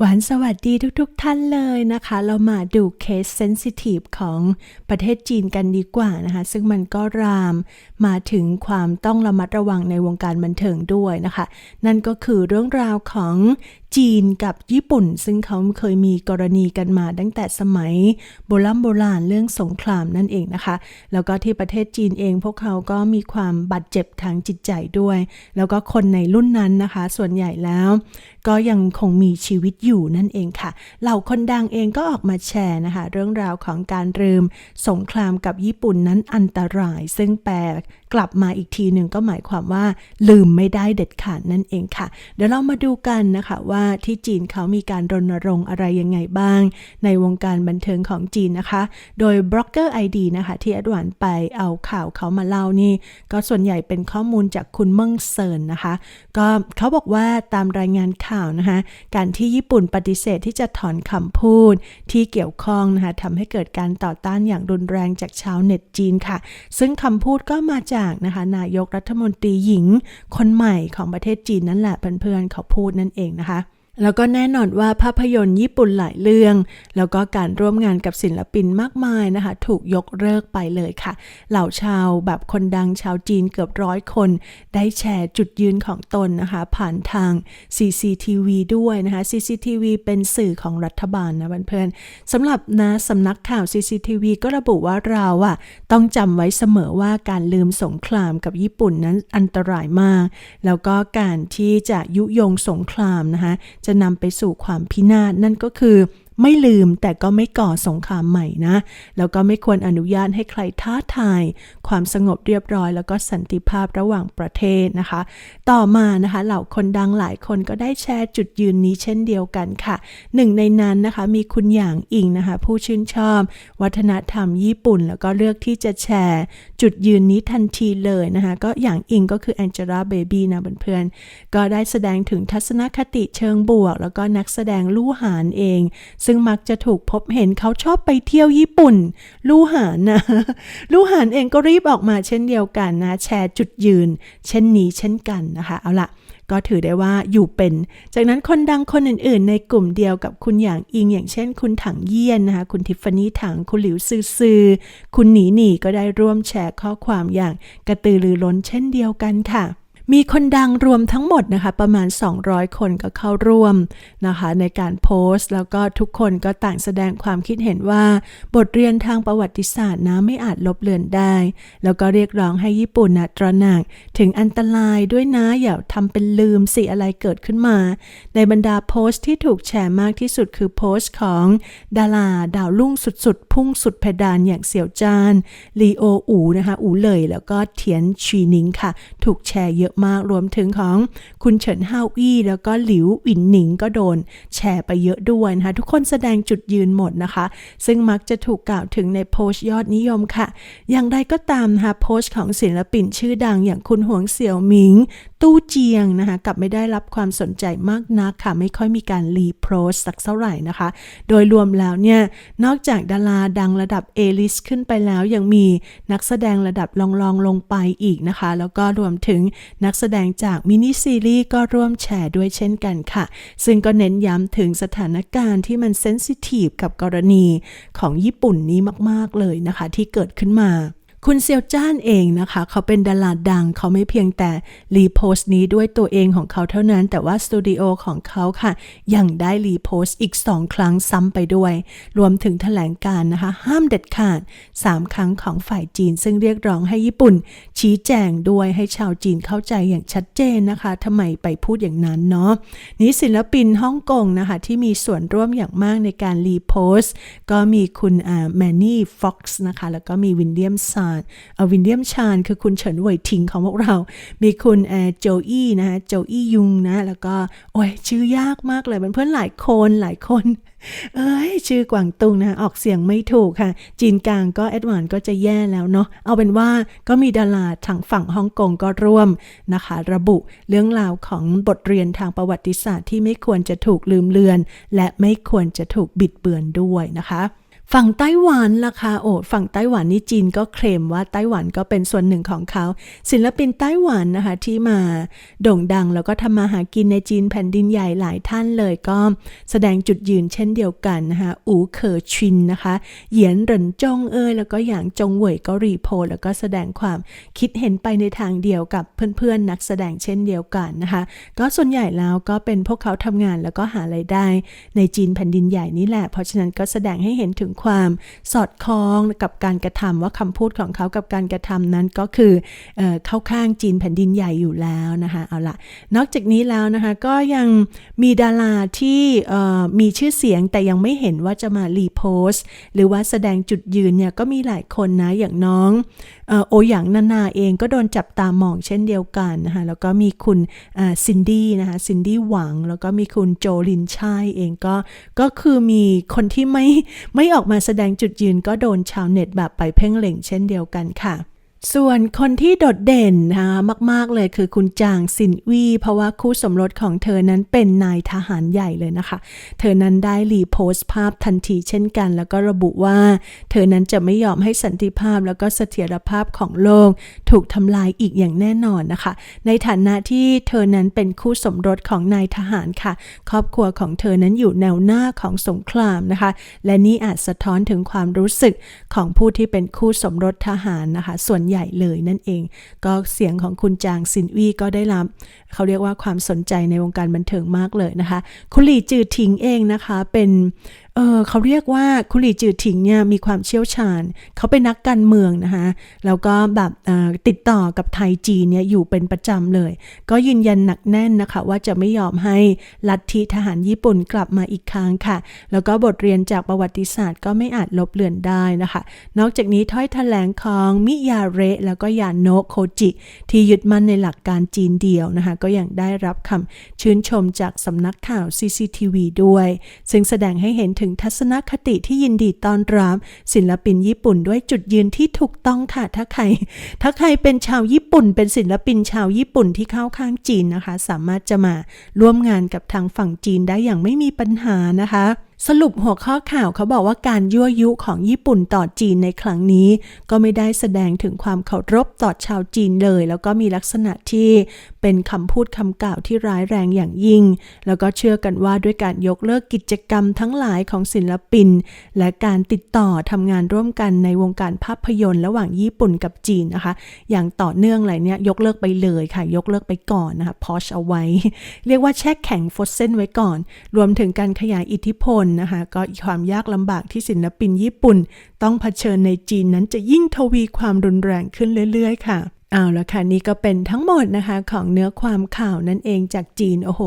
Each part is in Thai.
หวานสวัสดีทุกๆทท่านเลยนะคะ เรามาดูเคสเซนซิทีฟของประเทศจีนกันดีกว่านะคะ ซึ่งมันก็รามมาถึงความต้องระมัดระวังในวงการบันเทิงด้วยนะคะ นั่นก็คือเรื่องราวของ จีนกับญี่ปุ่น ซึ่งเขาเคยมีกรณีกันมาตั้งแต่สมัยโบราณโบราณเรื่องสงครามนั่นเองนะคะ แล้วก็ที่ประเทศจีนเองพวกเขาก็มีความบาดเจ็บทางจิตใจด้วย แล้วก็คนในรุ่นนั้นนะคะ ส่วนใหญ่แล้ว ก็ยังคงมีชีวิตอยู่นั่นเองค่ะ เหล่าคนดังเองก็ออกมาแชร์นะคะ เรื่องราวของการลืมสงครามกับญี่ปุ่นนั้นอันตราย ซึ่งแปลกลับมาอีกทีหนึ่งก็หมายความว่าลืมไม่ได้เด็ดขาดนั่นเองค่ะ เดี๋ยวเรามาดูกันนะคะว่าที่จีนเขามีการรณรงค์อะไรยังไงบ้าง ในวงการบันเทิงของจีนนะคะ โดยบล็อกเกอร์ไอดีนะคะ ที่อดวานไปเอาข่าวเขามาเล่านี่ ก็ส่วนใหญ่เป็นข้อมูลจากคุณเมิงเซินนะคะ ก็เขาบอกว่าตามรายงานข่าวนะคะ การที่ญี่ปุ่นปฏิเสธที่จะถอนคำพูดที่เกี่ยวข้องนะคะทำให้เกิดการต่อต้านอย่างรุนแรงจากชาวเน็ตจีนค่ะ ซึ่งคำพูดก็มาจากนะคะนายกรัฐมนตรีหญิง คนใหม่ของประเทศจีนนั่นแหละเพื่อนๆเขาพูดนั่นเองนะคะ แล้วก็แน่นอนว่าภาพยนตร์ญี่ปุ่นหลายเรื่อง แล้วก็การร่วมงานกับศิลปินมากมายนะคะ ถูกยกเลิกไปเลยค่ะ เหล่าชาวแบบคนดังชาวจีนเกือบร้อยคน ได้แชร์จุดยืนของตนนะคะ ผ่านทาง CCTV ด้วยนะคะ CCTV เป็นสื่อของรัฐบาลนะเพื่อนๆสำหรับนะสำนักข่าว CCTV ก็ระบุว่าเราอะต้องจำไว้เสมอว่าการลืมสงครามกับญี่ปุ่นนั้นอันตรายมาก แล้วก็การที่จะยุยงสงครามนะคะจะนำไปสู่ความพินาศนั่นก็คือ ไม่ลืมแต่ก็ไม่ก่อสงครามใหม่นะ แล้วก็ไม่ควรอนุญาตให้ใครท้าทาย ความสงบเรียบร้อย แล้วก็สันติภาพระหว่างประเทศนะคะ ต่อมานะคะเหล่าคนดังหลายคนก็ได้แชร์จุดยืนนี้เช่นเดียวกันค่ะหนึ่งในนั้นนะคะมีคุณหยางอิงนะคะ ผู้ชื่นชอบ วัฒนธรรมญี่ปุ่น แล้วก็เลือกที่จะแชร์ จุดยืนนี้ทันทีเลยนะคะ ก็อย่างอิงก็คือแองเจล่าเบบี้นะเพื่อนๆก็ได้แสดงถึงทัศนคติเชิงบวก แล้วก็นักแสดงลู่หานเองซึ่งมักจะถูกพบเห็นเขาชอบไปเที่ยวญี่ปุ่น ลู่หานนะ ลู่หานเองก็รีบออกมาเช่นเดียวกันนะ แชร์จุดยืน เช่นนี้เช่นกันนะคะ เอาละก็ถือได้ว่าอยู่เป็น จากนั้นคนดังคนอื่นๆ ในกลุ่มเดียวกับคุณอย่างอิง อย่างเช่น คุณถังเยี่ยนนะคะ คุณทิฟฟานี่ถัง คุณหลิวซือซือ คุณหนีหนีก็ได้ร่วมแชร์ข้อความอย่างกระตือรือร้นเช่นเดียวกันค่ะ มีคนดังรวมทั้งหมดนะคะ ประมาณ 200 คนก็เข้าร่วมนะคะ ในการโพสต์ แล้วก็ทุกคนก็ต่างแสดงความคิดเห็นว่า บทเรียนทางประวัติศาสตร์นะไม่อาจลบเลือนได้ แล้วก็เรียกร้องให้ญี่ปุ่นนะตระหนักถึงอันตรายด้วยนะ อย่าทำเป็นลืมสิอะไรเกิดขึ้นมา ในบรรดาโพสต์ที่ถูกแชร์มากที่สุดคือโพสต์ของดาราดาวรุ่งสุดๆ พุ่งสุดเพดานอย่างเสี่ยวจานลีโออูนะคะอูเลยแล้วก็เทียนชีนิงค่ะ ถูกแชร์เยอะมากรวมถึงของคุณเฉินฮาวอี้แล้วก็หลิวอินหนิงก็โดนแชร์ไปเยอะด้วยนะคะ ทุกคนแสดงจุดยืนหมดนะคะ ซึ่งมักจะถูกกล่าวถึงในโพสต์ยอดนิยมค่ะ อย่างไรก็ตามนะคะโพสต์ของศิลปินชื่อดังอย่างคุณหวงเสี่ยวหมิงตู้เจียงนะคะกลับไม่ได้รับความสนใจมากนักค่ะ ไม่ค่อยมีการรีโพสสักเท่าไหร่นะคะ โดยรวมแล้วเนี่ย นอกจากดาราดังระดับเอลิสขึ้นไปแล้ว ยังมีนักแสดงระดับลองๆลงไปอีกนะคะ แล้วก็รวมถึงนักแสดงจากมินิซีรีส์ก็ร่วมแชร์ด้วยเช่นกันค่ะ ซึ่งก็เน้นย้ำถึงสถานการณ์ที่มันเซนซิทีฟกับกรณีของญี่ปุ่นนี้มาก ๆ เลยนะคะที่เกิดขึ้นมา คุณเซียวจ้านเองนะคะ เขาเป็นดาราดัง เขาไม่เพียงแต่รีโพสต์นี้ด้วยตัวเองของเขาเท่านั้น แต่ว่าสตูดิโอของเขาค่ะ ยังได้รีโพสต์อีก 2 ครั้งซ้ำไปด้วย รวมถึงแถลงการนะคะ ห้ามเด็ดขาด 3 ครั้งของฝ่ายจีน ซึ่งเรียกร้องให้ญี่ปุ่น ชี้แจงด้วยให้ชาวจีนเข้าใจอย่างชัดเจนนะคะทำไมไปพูดอย่างนั้นเนาะนี้ศิลปินฮ่องกงนะคะที่มีส่วนร่วมอย่างมากในการรีโพสต์ก็มีคุณแมนนี่ฟ็อกซ์นะคะแล้วก็มีวินเลียมซาานเอาวินเดียมชานคือคุณเฉินเว่ยทิงของพวกเรา มีคุณแอโจอี้นะฮะโจอี้ยุงนะ แล้วก็ โอ้ยชื่อยากมากเลยเพื่อนหลายคนหลายคน เอ้ย ชื่อกวางตุงนะออกเสียงไม่ถูกค่ะ จีนกลางก็แอดวานก็จะแย่แล้วเนาะเอาเป็นว่าก็มีดาราทางฝั่งฮ่องกงก็ร่วมนะคะ ระบุเรื่องราวของบทเรียนทางประวัติศาสตร์ที่ไม่ควรจะถูกลืมเลือน และไม่ควรจะถูกบิดเบือนด้วยนะคะ ฝั่งไต้หวันล่ะคะโอ้ฝั่งไต้หวันนี่จีนก็เคลมว่าไต้หวันก็เป็นส่วนหนึ่งของเขา ศิลปินไต้หวันนะคะที่มาโด่งดังแล้วก็ทำมาหากินในจีนแผ่นดินใหญ่หลายท่านเลยก็แสดงจุดยืนเช่นเดียวกันนะคะอูเคอชินนะคะ เหยียนเหรินจงเอ้ยแล้วก็อย่างจงเหวยก็รีโพแล้วก็แสดงความคิดเห็นไปในทางเดียวกับเพื่อนๆนักแสดงเช่นเดียวกันนะคะก็ส่วนใหญ่แล้วก็เป็นพวกเขาทำงานแล้วก็หาไรายได้ ในจีนแผ่นดินใหญ่นี่แหละ เพราะฉะนั้นก็แสดงให้เห็นถึงความสอดคล้องกับการกระทำว่าคำพูดของเขากับการกระทำนั้นก็คือเออเข้าข้างจีนแผ่นดินใหญ่อยู่แล้วนะคะเอาละนอกจากนี้แล้วนะคะก็ยังมีดาราที่มีชื่อเสียงแต่ยังไม่เห็นว่าจะมารีโพสต์หรือว่าแสดงจุดยืนเนี่ยก็มีหลายคนนะอย่างน้อง โอหยางนานาเองก็โดนจับตามองเช่นเดียวกันนะคะแล้วก็มีคุณซินดี้นะคะซินดี้หวัง แล้วก็มีคุณโจลินช่ายเองก็ก็คือมีคนที่ไม่ไม่ออกมาแสดงจุดยืนก็โดนชาวเน็ตแบบไปเพ่งเล็งเช่นเดียวกันค่ะ ส่วนคนที่โดดเด่นนะคะมาก ๆ เลยคือคุณจางซินวีเพราะว่าคู่สมรสของเธอนั้นเป็นนายทหารใหญ่เลยนะคะ เธอนั้นได้รีโพสต์ภาพทันทีเช่นกัน แล้วก็ระบุว่า เธอนั้นจะไม่ยอมให้สันติภาพแล้วก็เสถียรภาพของโลก ถูกทำลายอีกอย่างแน่นอนนะคะ ในฐานะที่เธอนั้นเป็นคู่สมรสของนายทหารค่ะ ครอบครัวของเธอนั้นอยู่แนวหน้าของสงครามนะคะ และนี่อาจสะท้อนถึงความรู้สึกของผู้ที่เป็นคู่สมรสทหารนะคะ ส่วนใหญ่เลยนั่นเอง ก็เสียงของคุณจางซินวีก็ได้รับเขาเรียกว่าความสนใจในวงการบันเทิงมากเลยนะคะ คุณหลี่จือทิงเองนะคะ เป็น เออเขาเรียกว่าคุณหลี่จือถิงเนี่ยมีความเชี่ยวชาญ เขาเป็นนักการเมืองนะคะแล้วก็แบบออติดต่อกับไทยจีนเนี่ยอยู่เป็นประจำเลย ก็ยืนยันหนักแน่นนะคะ ว่าจะไม่ยอมให้ลัทธิทหารญี่ปุ่นกลับมาอีกครั้งค่ะ แล้วก็บทเรียนจากประวัติศาสตร์ก็ไม่อาจลบเลือนได้นะคะ นอกจากนี้ถ้อยแถลงของมิยาเระแล้วก็ยาโนะโคจิ ที่ยึดมั่นในหลักการจีนเดียวนะคะ ก็ยังได้รับคำชื่นชมจากสำนักข่าว CCTV ด้วย ซึ่งแสดงให้เห็นถึงทัศนคติที่ยินดีต้อนรับศิลปินญี่ปุ่นด้วยจุดยืนที่ถูกต้องค่ะ ถ้าใคร ถ้าใครเป็นชาวญี่ปุ่น เป็นศิลปินชาวญี่ปุ่นที่เข้าข้างจีนนะคะ สามารถจะมาร่วมงานกับทางฝั่งจีนได้อย่างไม่มีปัญหานะคะสรุปหัวข้อข่าวเขาบอกว่าการยั่วยุของญี่ปุ่นต่อจีนในครั้งนี้ ก็ไม่ได้แสดงถึงความเคารพต่อชาวจีนเลย แล้วก็มีลักษณะที่เป็นคำพูดคำกล่าวที่ร้ายแรงอย่างยิ่ง แล้วก็เชื่อกันว่าด้วยการยกเลิกกิจกรรมทั้งหลายของศิลปิน และการติดต่อทำงานร่วมกันในวงการภาพยนตร์ ระหว่างญี่ปุ่นกับจีนนะคะ อย่างต่อเนื่องอะไรเนี่ยยกเลิกไปเลยค่ะ ยกเลิกไปก่อนนะคะพอชเอาไว้ เรียกว่าแช่แข็งฟอสเซนไว้ก่อน รวมถึงการขยายอิทธิพลนะคะก็ความยากลำบากที่ศิลปินญี่ปุ่น ต้องเผชิญในจีนนั้นจะยิ่งทวีความรุนแรงขึ้นเรื่อย ๆ ค่ะ เอาละค่ะ นี่ก็เป็นทั้งหมดนะคะของเนื้อความข่าวนั่นเองจากจีน โอ้โห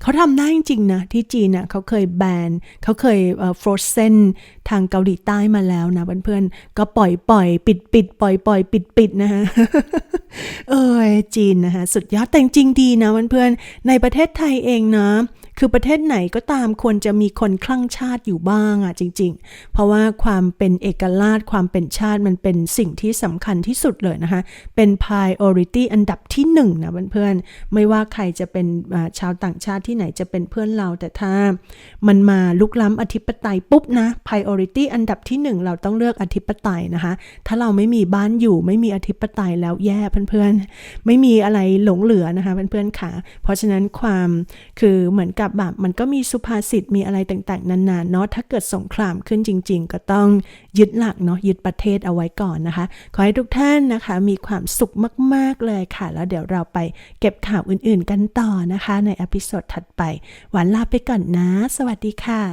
เขาทำได้จริงๆนะ ที่จีนน่ะเขาเคยแบนเขาเคยเอ่อฟรอเซนทางเกาหลีใต้มาแล้วนะเพื่อนๆ ก็ปล่อยปล่อยปิดปิดปล่อยปล่อยปิดปิดนะคะเอ้ยจีนนะคะสุดยอดแต่จริงดีนะเพื่อนๆในประเทศไทยเองนะคือประเทศไหนก็ตามควรจะมีคนคลั่งชาติอยู่บ้างอะจริง ๆ เพราะว่าความเป็นเอกราชความเป็นชาติมันเป็นสิ่งที่สำคัญที่สุดเลยนะคะเป็นเป็น priority อันดับที่หนึ่งนะเพื่อนๆ ไม่ว่าใครจะเป็นชาวต่างชาติที่ไหนจะเป็นเพื่อนเรา แต่ถ้ามันมาลุกล้ำอธิปไตยปุ๊บนะ priority อันดับที่หนึ่งเราต้องเลือกอธิปไตยนะคะ ถ้าเราไม่มีบ้านอยู่ไม่มีอธิปไตยแล้วแย่เพื่อนๆ ไม่มีอะไรหลงเหลือนะคะเพื่อนๆค่ะ เพราะฉะนั้นความคือเหมือนกับแบบมันก็มีสุภาษิตมีอะไรต่างๆ นานๆเนาะถ้าเกิดสงครามขึ้นจริง ๆ ก็ต้องยึดหลักเนาะยึดประเทศเอาไว้ก่อนนะคะ ขอให้ทุกท่านนะคะมีความสุขมาก ๆ เลยค่ะ แล้วเดี๋ยวเราไปเก็บข่าวอื่น ๆ กันต่อนะคะ ในอพิโซดถัดไป หวานลาไปก่อนนะ สวัสดีค่ะ